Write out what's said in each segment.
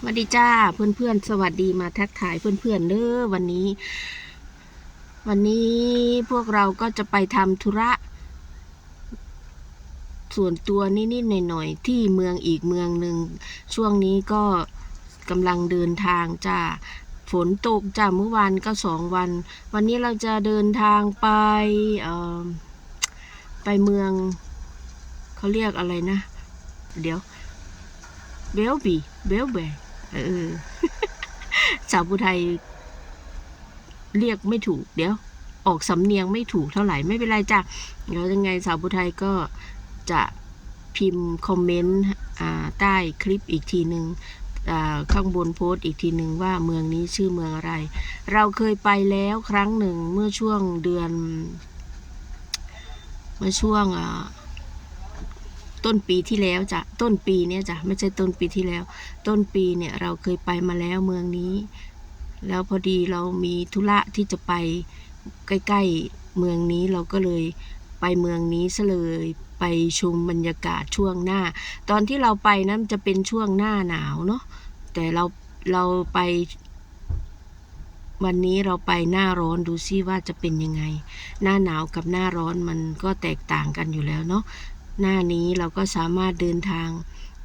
สวัสดีจ้าเพื่อนๆ สวัสดีมาทักทายเพื่อนๆเด้อวันนี้ วันนี้พวกเราก็จะไปทำธุระ ส่วนตัวนิดๆหน่อยๆ ที่เมืองอีกเมืองหนึ่งช่วงนี้ก็กำลังเดินทางจ้าฝนตกจ้าเมื่อวานก็สองวัน วันนี้เราจะเดินทางไปไปเมืองเขาเรียกอะไรนะ เดี๋ยวเบลบีเบลเบ เออ สาวผู้ไทย เรียกไม่ถูก เดี๋ยว ออกสำเนียงไม่ถูกเท่าไหร่ไม่เป็นไรจ้ะเดี๋ยวยังไงสาวผู้ไทยก็จะพิมพ์คอมเมนต์ใต้คลิปอีกทีหนึ่งอ่าข้างบนโพสต์อีกทีหนึ่งว่าเมืองนี้ชื่อเมืองอะไร เราเคยไปแล้วครั้งหนึ่งเมื่อช่วงเดือน เมื่อช่วงอ่า ต้นปีที่แล้วจ้ะต้นปีเนี้ยจ้ะไม่ใช่ต้นปีที่แล้ว ต้นปีเนี่ยเราเคยไปมาแล้วเมืองนี้ แล้วพอดีเรามีธุระที่จะไปใกล้ๆเมืองนี้เราก็เลยไปเมืองนี้ซะเลยไปชมบรรยากาศช่วงหน้า ตอนที่เราไปนั้นจะเป็นช่วงหน้าหนาวเนาะแต่เราเราไป วันนี้เราไปหน้าร้อนดูซิว่าจะเป็นยังไง หน้าหนาวกับหน้าร้อนมันก็แตกต่างกันอยู่แล้วเนาะ หน้านี้เราก็สามารถเดินทาง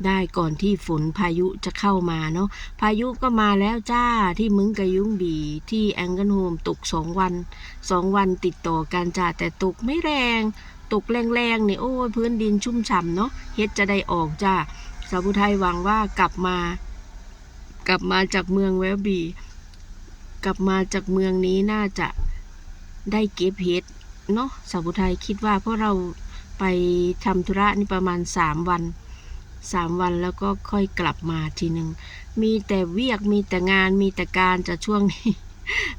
ได้ก่อนที่ฝนพายุจะเข้ามาเนาะพายุก็มาแล้วจ้าที่มึงกะยุงบีที่แองเกิลโฮมตกสองวันสองวันติดต่อกันจ้าแต่ตกไม่แรง ตกแรงๆเนี่ยโอ้ยพื้นดินชุ่มฉ่ำเนาะเฮ็ดจะได้ออกจ้าสาวผู้ไทยหวังว่ากลับมา กลับมาจากเมืองแวลบี กลับมาจากเมืองนี้น่าจะได้เก็บเห็ดเนาะสาวผู้ไทยคิดว่าเพราะเรา ไปทำธุระนี่ประมาณสามวันสามวันแล้วก็ค่อยกลับมาทีหนึ่ง มีแต่เวียกมีแต่งานมีแต่การจะช่วงนี้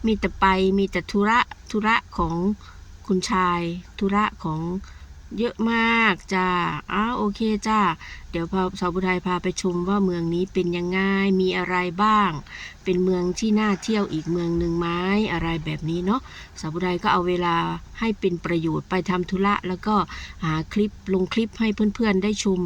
มีแต่ไปมีแต่ธุระธุระของคุณชาย ธุระของ เยอะมากจ้าอ้าวโอเคจ้า เดี๋ยวพาสาวบุไทยพาไปชมว่าเมืองนี้เป็นยังไง มีอะไรบ้าง เป็นเมืองที่น่าเที่ยวอีกเมืองหนึ่งไหมอะไรแบบนี้เนาะ สาวบุไดก็เอาเวลาให้เป็นประโยชน์ไปทำธุระ แล้วก็หาคลิปลงคลิปให้เพื่อนๆได้ชม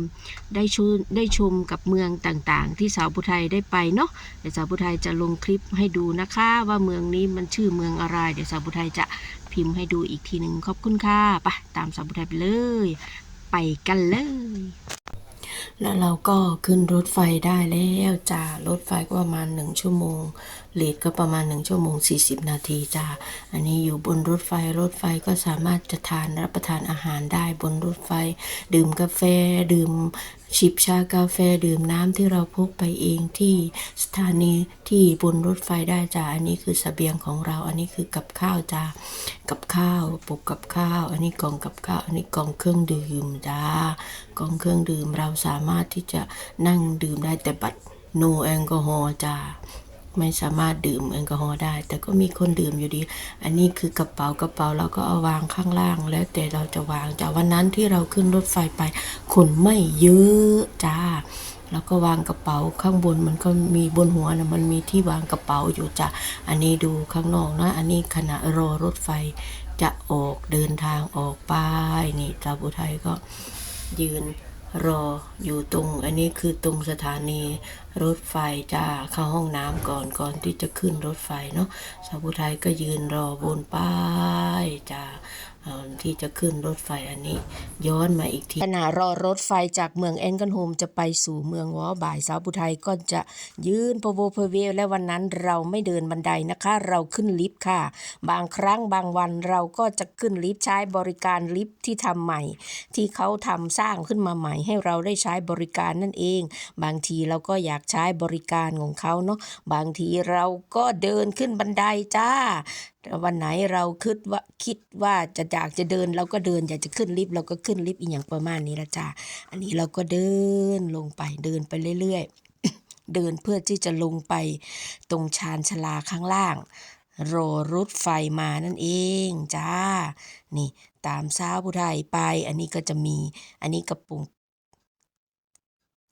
ได้ชมได้ชมกับเมืองต่างๆ ที่สาวบุไทยได้ไปเนาะ เดี๋ยวสาวบุไทยจะลงคลิปให้ดูนะคะ ว่าเมืองนี้มันชื่อเมืองอะไร เดี๋ยวสาวบุไทยจะพิมพ์ให้ดูอีกทีหนึ่งขอบคุณค่ะไปตามสาวบุไทยไปเลย ไปกันเลย แล้วเราก็ขึ้นรถไฟได้แล้วจ้ารถไฟก็ประมาณหนึ่งชั่วโมงเลทก็ประมาณหนึ่งชั่วโมงสี่สิบนาทีจ้า อันนี้อยู่บนรถไฟ รถไฟก็สามารถจะทานรับประทานอาหารได้บนรถไฟ ดื่มกาแฟ ดื่มชิบชากาแฟดื่มน้ำที่เราพกไปเองที่สถานีที่บนรถไฟได้จ้า อันนี้คือสเสบียงของเรา อันนี้คือกับข้าวจ้า กับข้าวปุกกับข้าว อันนี้กล่องกับข้าว อันนี้กล่องเครื่องดื่มจ้ากล่องเครื่องดื่มเราสามารถที่จะนั่งดื่มได้แต่บัตร no แอลกอฮอล์จ้า ไม่สามารถดื่มแอลกอฮอล์ได้ แต่ก็มีคนดื่มอยู่ดี อันนี้คือกระเป๋ากระเป๋าเราก็เอาวางข้างล่าง แล้วแต่เราจะวางจากวันนั้นที่เราขึ้นรถไฟไปคนไม่เยอะจ้าแล้วก็วางกระเป๋าข้างบนมันก็มีบนหัวนะมันมีที่วางกระเป๋าอยู่จ้ะอันนี้ดูข้างนอกนะ อันนี้ขณะรอรถไฟจะออกเดินทางออกไปนี่ชาวบุไทยก็ยืนรออยู่ตรง อันนี้คือตรงสถานี รถไฟจ้าเข้าห้องน้ำก่อนก่อนที่จะขึ้นรถไฟเนาะสาวผู้ไทยก็ยืนรอบนป้ายจ้าที่จะขึ้นรถไฟอันนี้ ย้อนมาอีกทีขณะรอรถไฟจากเมืองแอนกันโฮมจะไปสู่เมืองวอบ่ายสาวผู้ไทยก็จะยืนพโวเพเวและวันนั้นเราไม่เดินบันไดนะคะ เราขึ้นลิฟต์ค่ะ บางครั้งบางวันเราก็จะขึ้นลิฟต์ใช้บริการลิฟต์ที่ทำใหม่ ที่เขาทำสร้างขึ้นมาใหม่ ให้เราได้ใช้บริการนั่นเอง บางทีเราก็อยากใช้บริการของเขาเนาะบางทีเราก็เดินขึ้นบันไดจ้าวันไหนเราคิดว่าคิดว่าจะอยากจะเดินเราก็เดิน อยากจะขึ้นลิฟต์เราก็ขึ้นลิฟต์อีกอย่างประมาณนี้ละจ้าอันนี้เราก็เดินลงไปเดินไปเรื่อยๆ เดินเพื่อที่จะลงไปตรงชานชาลาข้างล่างรอรถไฟมานั่นเองจ้า นี่ตามสาวผู้ไทยไป อันนี้ก็จะมี อันนี้กระปุ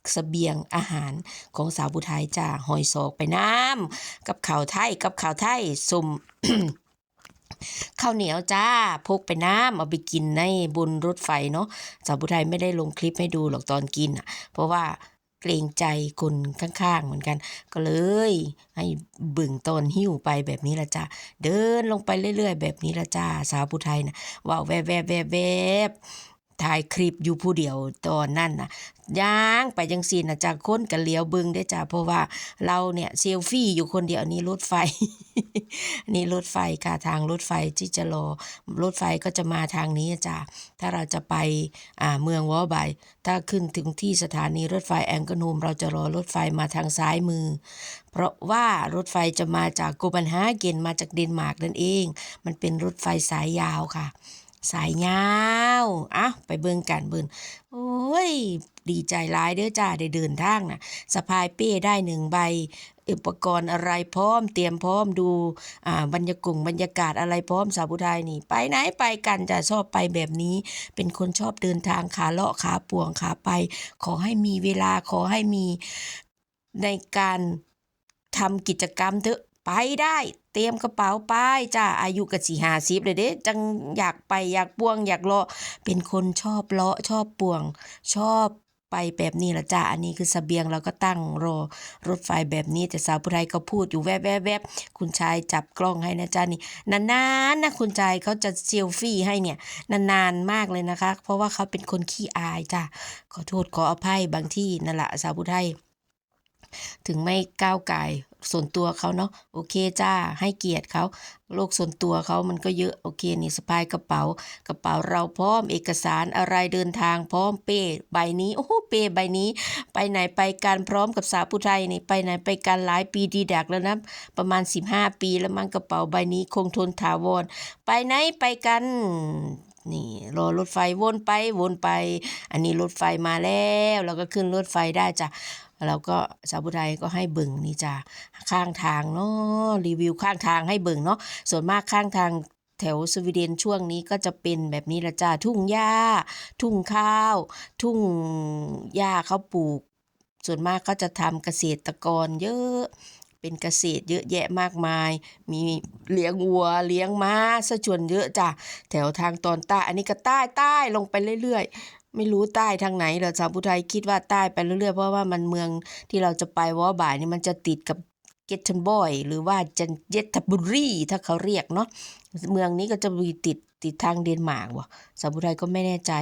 กเสบียงอาหารของสาวผู้ไทยจ้าหอยศกไปน้ำกับข่าวไทยกับข่าวไทยสมข้าวเหนียวจ้าพกไปน้ำเอาไปกินในบนรถไฟเนาะสาวผู้ไทยไม่ได้ลงคลิปให้ดูหรอกตอนกินอะ เพราะว่าเกรงใจคนข้างๆเหมือนกัน ก็เลย ให้บึ่งตอนหิ้วไปแบบนี้ละจ้าเดินลงไปเรื่อยๆ แบบนี้ละจ้าสาวผู้ไทยนะว่าวแวบแวบแวบแวบ ถ่ายคลิปอยู่ผู้เดียวตอนนั้นนะย่างไปจังซีนะจากคนกันเลี้ยวเบึงได้จ้าเพราะว่าเราเนี่ยเซลฟี่อยู่คนเดียวนี้รถไฟนี่รถไฟค่ะทางรถไฟที่จะรอรถไฟก็จะมาทางนี้จ้าถ้าเราจะไปอ่าเมืองวอลไบถ้าขึ้นถึงที่สถานีรถไฟแองกนูมเราจะรอรถไฟมาทางซ้ายมือ เพราะว่ารถไฟจะมาจากโกบันฮาเกนมาจากเดนมาร์กนั่นเอง มันเป็นรถไฟสายยาวค่ะ สายยาวอะไปเบิ่งกันเบิ่งโอ้ย ดีใจหลายเด้อจ้าได้เดินทางนะสะพายเป้ได้หนึ่งใบ อุปกรณ์อะไรพร้อม เตรียมพร้อมดูอ่าบรรยากาศบรรยากาศอะไรพร้อมสาวผู้ไทยนี่ ไปไหนไปกันจะชอบไปแบบนี้ เป็นคนชอบเดินทางขาเลาะขาป่วงขาไป ขอให้มีเวลาขอให้มีในการทำกิจกรรมเถอะ ไปได้ เตรียมกระเป๋าไปจ้าอายุกะสี่ห้าสิบเลยเด้จังอยากไปอยากป่วง อยากเลาะเป็นคนชอบเลาะชอบป่วง ชอบไปแบบนี้ละจ้า อันนี้คือเสบียงเราก็ตั้งรอรถไฟแบบนี้แต่สาวผู้ไทยก็พูดอยู่แวบแวบแวบคุณชายจับกล้องให้นะจ๊ะนี่นานๆนะคุณชายเขาจะเซลฟี่ให้เนี่ยนานๆมากเลยนะคะ เพราะว่าเขาเป็นคนขี้อายจ้ะขอโทษขออภัยบางที่นั่นแหละสาวผู้ไทยถึงไม่ก้าวไก่ ส่วนตัวเขาเนาะโอเคจ้าให้เกียรติเขาโลกส่วนตัวเขามันก็เยอะโอเคนี่สะพายกระเป๋า กระเป๋าเราพร้อมเอกสารอะไรเดินทางพร้อมเป้ใบนี้โอ้โหเป้ใบนี้ ไปไหนไปกันพร้อมกับสาวผู้ไทยนี่ไปไหนไปกันหลายปีดีดักแล้วนะประมาณ 15 ปีแล้วมั้งกระเป๋าใบนี้คงทนถาวรไปไหนไปกันนี่รอรถไฟวนไปวนไป อันนี้รถไฟมาแล้ว เราก็ขึ้นรถไฟได้จ้ะ แล้วก็สาวผู้ไทยก็ให้เบิ่งนี่จ้ะข้างทางเนาะรีวิวข้างทางให้เบิ่งเนาะส่วนมากข้างทางแถวสวีเดนช่วงนี้ก็จะเป็นแบบนี้ละจ้าทุ่งหญ้า ทุ่งข้าว ทุ่งหญ้าเขาปลูก ส่วนมากก็จะทำเกษตรกรเยอะเป็นเกษตรเยอะแยะมากมาย มีเลี้ยงวัวเลี้ยงม้าซะส่วนเยอะจ้ะแถวทางตอนใต้อันนี้ก็ใต้ใต้ลงไปเรื่อย ไม่รู้ใต้ทางไหนเราสาวผู้ไทยคิดว่าใต้ไปเรื่อยๆ เพราะว่ามันเมืองที่เราจะไปวอบ่ายนี่มันจะติดกับเกตันบอย หรือว่าจะเยตบุรีถ้าเขาเรียกเนาะเมืองนี้ก็จะมีติดติดทางเดนมาร์กว่ะสาวผู้ไทยก็ไม่แน่ใจ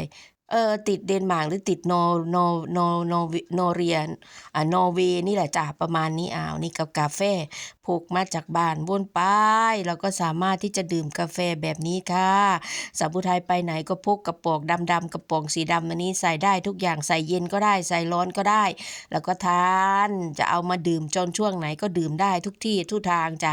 เออติดเดนมาร์กหรือติดนอร์นอร์นอร์นอร์นอร์เรียนอ่านอร์เวย์นี่แหละจ้ะประมาณนี้อ้าวนี่กับกาแฟพกมาจากบ้านวนไปเราก็สามารถที่จะดื่มกาแฟแบบนี้ค่ะสาวผู้ไทยไปไหนก็พกกระป๋องดำๆกระป๋องสีดำอันนี้ใส่ได้ทุกอย่างใส่เย็นก็ได้ใส่ร้อนก็ได้ แล้วก็ทานจะเอามาดื่มจนช่วงไหนก็ดื่มได้ทุกที่ทุกทางจ้ะ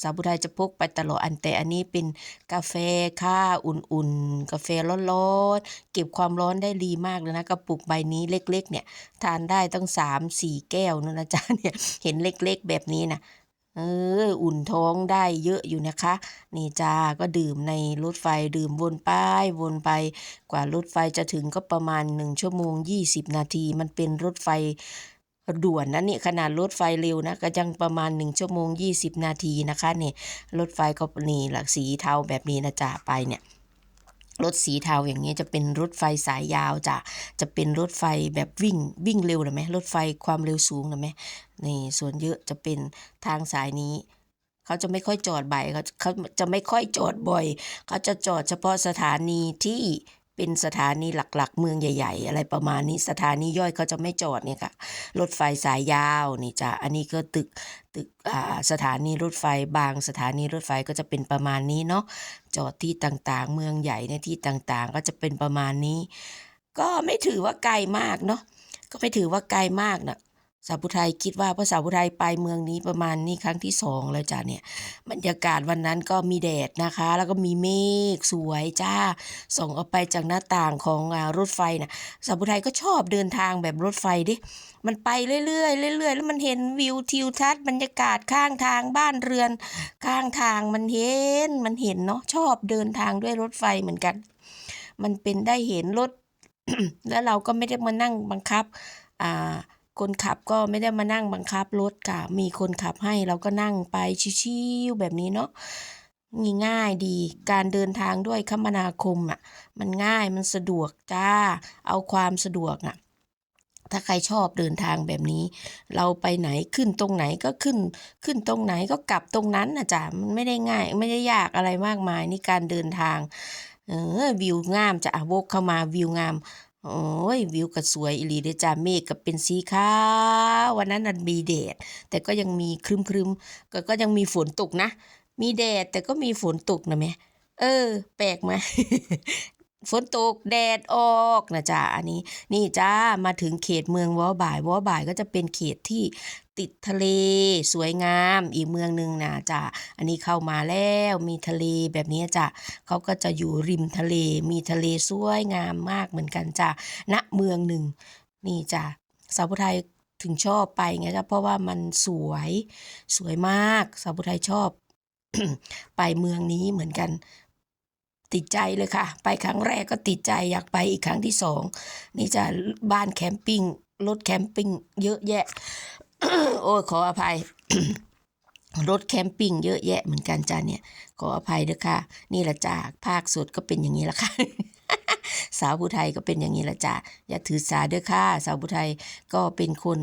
สาวผู้ไทยจะพกไปตลอดอันแต่อันนี้เป็นกาแฟค่ะอุ่นๆ กาแฟร้อนๆเก็บความร้อนได้ดีมากเลยนะกระปุกใบนี้เล็กๆ เนี่ย ทานได้ตั้งสามสี่แก้วนั่นะจ๊ะเนี่ยเห็นเล็กๆ แบบนี้นะเอออุ่นท้องได้เยอะอยู่นะคะ นี่จ้าก็ดื่มในรถไฟดื่มวนไปวนไปกว่ารถไฟจะถึงก็ประมาณ1ชั่วโมง 20 นาที มันเป็นรถไฟด่วนนะนี่ขนาดรถไฟเร็วนะก็ยังประมาณ 1 ชั่วโมง 20 นาทีนะคะนี่รถไฟก็นี่หลักสีเทาแบบนี้นะจ๊ะไปเนี่ย รถสีเทาอย่างนี้จะเป็นรถไฟสายยาวจะจะเป็นรถไฟแบบวิ่งวิ่งเร็วหรือไหมรถไฟความเร็วสูงหรือไหมนี่ส่วนเยอะจะเป็นทางสายนี้ เขาจะไม่ค่อยจอดบ่อยเขาเขาจะไม่ค่อยจอดบ่อย เขาจะจอดเฉพาะสถานีที่ เป็นสถานีหลักๆ เมืองใหญ่ ๆ อะไรประมาณนี้สถานีย่อยเขาจะไม่จอดเนี่ยค่ะ รถไฟสายยาวนี่จ้ะอันนี้ก็ตึกตึกสถานีรถไฟบางสถานีรถไฟก็จะเป็นประมาณนี้เนาะจอดที่ต่างๆ เมืองใหญ่ในที่ต่างๆ ก็จะเป็นประมาณนี้ ก็ไม่ถือว่าไกลมากเนาะก็ไม่ถือว่าไกลมากนะ สาวผู้ไทยคิดว่าเพราะสาวผู้ไทยไปเมืองนี้ประมาณนี้ครั้งที่สองแล้วจ้ะเนี่ยบรรยากาศวันนั้นก็มีแดดนะคะ แล้วก็มีเมฆสวยจ้า ส่องออกไปจากหน้าต่างของอรถไฟนะสาวผู้ไทยก็ชอบเดินทางแบบรถไฟดิมันไปเรื่อยๆเรื่อยๆ แล้วมันเห็นวิวทิวทัศน์บรรยากาศข้างทางบ้านเรือน ข้างทางมันเห็นมันเห็นเนาะชอบเดินทางด้วยรถไฟเหมือนกัน มันเป็นได้เห็นรถแล้วเราก็ไม่ได้มานั่งบังคับอ่า คนขับก็ไม่ได้มานั่งบังคับรถค่ะ มีคนขับให้เราก็นั่งไปชิวๆแบบนี้เนาะนี่ง่ายดี การเดินทางด้วยคมนาคมอะ มันง่ายมันสะดวกจ้า เอาความสะดวกอะ ถ้าใครชอบเดินทางแบบนี้ เราไปไหนขึ้นตรงไหนก็ขึ้น ขึ้นตรงไหนก็กลับตรงนั้นนะจ๊ะมันไม่ได้ง่าย ไม่ได้ยากอะไรมากมายนี่การเดินทาง เออวิวงามจะอะวกเข้ามาวิวงาม โอ้ยวิวก็สวยอีหลีเด้จ้าเมฆก็เป็นสีขาววันนั้นมันมีแดดแต่ก็ยังมีครึมๆก็ก็ยังมีฝนตกนะ มีแดดแต่ก็มีฝนตกนะแม่เออ แปลกไหม ฝนตกแดดออกนะจ๊ะอันนี้ นี่จ้ามาถึงเขตเมืองวอบ่ายวอบ่ายก็จะเป็นเขตที่ติดทะเลสวยงามอีกเมืองหนึ่งนะจ้ะอันนี้เข้ามาแล้วมีทะเลแบบนี้จ้ะเขาก็จะอยู่ริมทะเล มีทะเลสวยงามมากเหมือนกันจ้ะณเมืองหนึ่ง นี่จ้ะสาวผู้ไทยถึงชอบไปไงจ้ะเพราะว่ามันสวยสวยมากสาวผู้ไทยชอบ ไปเมืองนี้เหมือนกัน ติดใจเลยค่ะ ไปครั้งแรกก็ติดใจอยากไปอีกครั้งที่สองนี่จะบ้านแคมปิ้งรถแคมปิ้งเยอะแยะ โอ้ขออภัยรถแคมปิ้งเยอะแยะเหมือนกันจ้าเนี่ย ขออภัยด้วยค่ะ นี่ละจ้าภาคสุดก็เป็นอย่างนี้ละค่ะ สาวผู้ไทยก็เป็นอย่างนี้ละจ้าอย่าถือสาเด้อค่ะ สาวผู้ไทยก็เป็นคน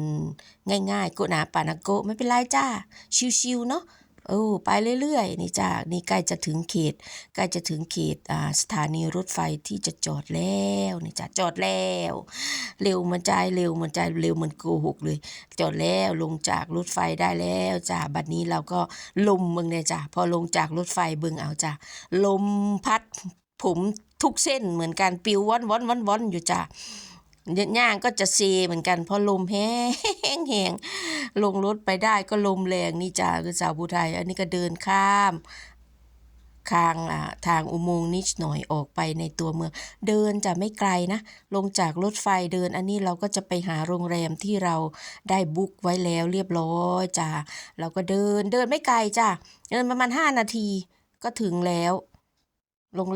ง่ายๆโกหนาปานาโกไม่เป็นไรจ้าชิวๆเนาะ โอ้ไปเรื่อยๆ นี่จ้านี่ใกล้จะถึงเขตใกล้จะถึงเขตอ่าสถานีรถไฟที่จะจอดแล้วนี่จ้ะจอดแล้ว เร็วเหมันใจเร็วเหมันใจเร็วเหมันโกหกเลย จอดแล้วลงจากรถไฟได้แล้วจ้ะบัดนี้เราก็ลมเมืองเนี่ยจ้ะพอลงจากรถไฟเบิ่งเอาจ้ะลมพัดผมทุกเส้นเหมือนกันปิวว่อนว่อนว่อนว่อนอยู่จ้ะย่างก็จะเซเหมือนกันเพราะลมแห้งแห้ง ลงรถไปได้ก็ลมแรงนี่จ้ะคือสาวผู้ไทย อันนี้ก็เดินข้ามทางทางอุโมงค์นิดหน่อยออกไปในตัวเมือง เดินจะไม่ไกลนะ ลงจากรถไฟเดินอันนี้เราก็จะไปหาโรงแรมที่เราได้บุ๊กไว้แล้วเรียบร้อยจ้าเราก็เดินเดินไม่ไกลจ้าเดินประมาณห้านาทีก็ถึงแล้วโรงแรม